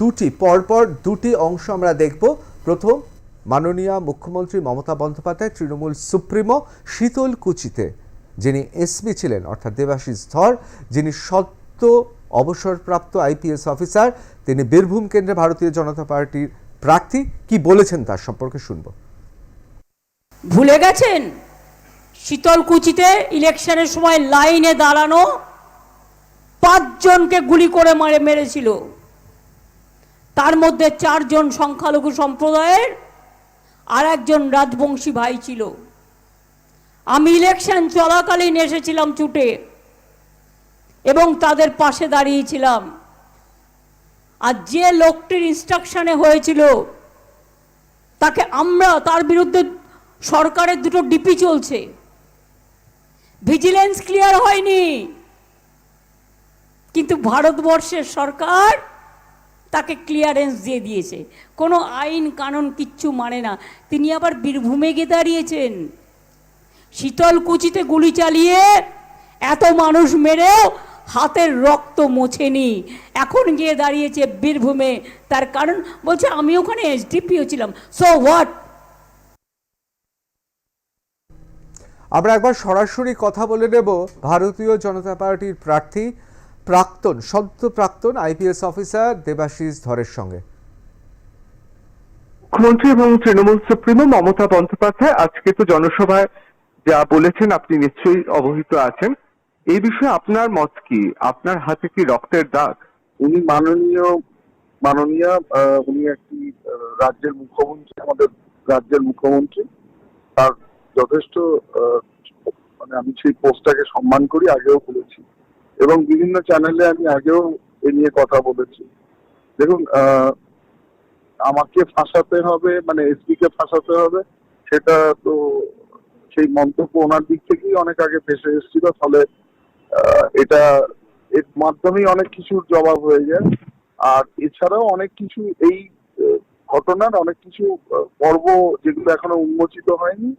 দুটি, পরপর দুটি অংশ আমরা দেখব। প্রথম, মাননীয় মুখ্যমন্ত্রী মমতা বন্দ্যোপাধ্যায়, তৃণমূল সুপ্রিমো শীতল কুচিতে, যিনি এসপি ছিলেন, অর্থাৎ দেবাশিস ধর, যিনি সদ্য অবসরপ্রাপ্ত আইপিএস অফিসার, তিনি বীরভূম কেন্দ্রে ভারতীয় জনতা পার্টির প্রার্থী। কি বলেছেন তার সম্পর্কে শুনব। ভুলে গেছেন? শীতলকুচিতে ইলেকশনের সময় লাইনে দাঁড়ানো পাঁচজনকে গুলি করে মারে, মেরেছিল। তার মধ্যে চারজন সংখ্যালঘু সম্প্রদায়ের আর একজন রাজবংশী ভাই ছিল। আমি ইলেকশন চলাকালীন এসেছিলাম ছুটে এবং তাদের পাশে দাঁড়িয়েছিলাম। আর যে লোকটির ইনস্ট্রাকশনে হয়েছিল, তাকে আমরা, তার বিরুদ্ধে সরকারের দুটো ডিপি চলছে। ভিজিলেন্স ক্লিয়ার হয়নি। কিন্তু ভারতবর্ষের সরকার তাকে ক্লিয়ারেন্স দিয়ে দিয়েছে। কোনো আইন, কানুন কিচ্ছু মানে না। তিনি আবার বীরভূমে গিয়ে দাঁড়িয়েছেন। শীতলকুচিতে গুলি চালিয়ে এত মানুষ মেরেও হাতের রক্ত মোছেনি। এখন গিয়ে দাঁড়িয়েছে বীরভূমে। তার কারণ বলছে, আমি ওখানে এসডিপিও ছিলাম। সো হোয়াট আমরা একবার সরাসরি কথা বলে নেব ভারতীয় জনতা পার্টির প্রার্থী প্রাক্তন সদ্য প্রাক্তন আইপিএস অফিসার দেবাশিস ধরের সঙ্গে। মুখ্যমন্ত্রী এবং তৃণমূল সুপ্রিমো মমতা বন্দ্যোপাধ্যায় আজকে তো জনসভায় যা বলেছেন আপনি নিশ্চয়ই অবহিত আছেন। এই বিষয়ে আপনার মত কি? আপনার হাতে কি রক্তের দাগ? উনি মাননীয় মাননীয় আহ, উনি একটি রাজ্যের মুখ্যমন্ত্রী আমাদের রাজ্যের মুখ্যমন্ত্রী। তার যথেষ্ট আহ, মানে আমি সেই পোস্টটাকে সম্মান করি আগেও বলেছি। এবং বিভিন্ন চ্যানেলে আমি আগেও এ নিয়ে কথা বলেছি। দেখুন আমাকে ফাঁসাতে হবে মানে এসপি কে ফাঁসাতে হবে, সেটা তো সেই মন্তব্য ওনার দিক থেকেই অনেক আগে ভেসে এসেছিল, ফলে এটা এর মাধ্যমেই অনেক কিছুর জবাব হয়ে যায়। আর এছাড়াও অনেক কিছু এই ঘটনার অনেক কিছু পর্ব যেগুলো এখনও উন্মোচিত হয়নি,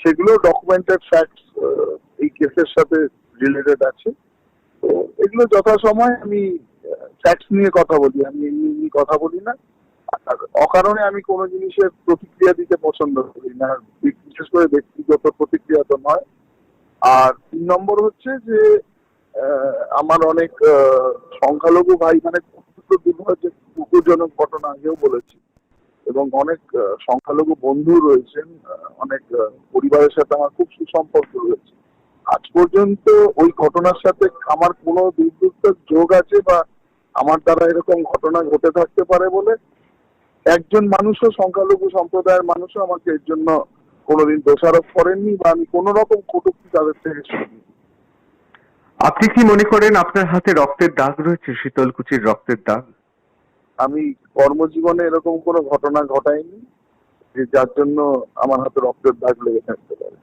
সেগুলো ডকুমেন্টেড ফ্যাক্টস এই কেসের সাথে রিলেটেড আছে। তো এগুলো যথাসময় আমি ফ্যাক্টস নিয়ে কথা বলি। আমি এমনি কথা বলি না। আর অকারণে আমি কোনো জিনিসের প্রতিক্রিয়া দিতে পছন্দ করি না। বিশেষ করে ব্যক্তিগত প্রতিক্রিয়া তো নয়। আর তিন নম্বর হচ্ছে যে আমার অনেক সংখ্যালঘু ভাই মানে দুঃখজনক ঘটনা আগেও বলেছি। এবং অনেক সংখ্যালঘু বন্ধু রয়েছেন। অনেক পরিবারের সাথে আমার খুব সুসম্পর্ক রয়েছে। আজ পর্যন্ত ওই ঘটনার সাথে আমার কোনো দুর্বৃত্তর যোগ আছে বা আমার দ্বারা এরকম ঘটনা ঘটে থাকতে পারে বলে? একজন মানুষও সংখ্যালঘু সম্প্রদায়ের মানুষও আমাকে এর জন্য কোনোদিন দোষারোপ করেননি বা আমি কোনো রকম কটূক্তি তাদের থেকে শুনি আপনি কি মনে করেন আপনার হাতে রক্তের দাগ রয়েছে শীতলকুচির রক্তের দাগ? আমি কর্মজীবনে এরকম কোনো ঘটনা ঘটাইনি যে যার জন্য আমার হাতে রক্তের দাগ লেগে থাকতে পারে।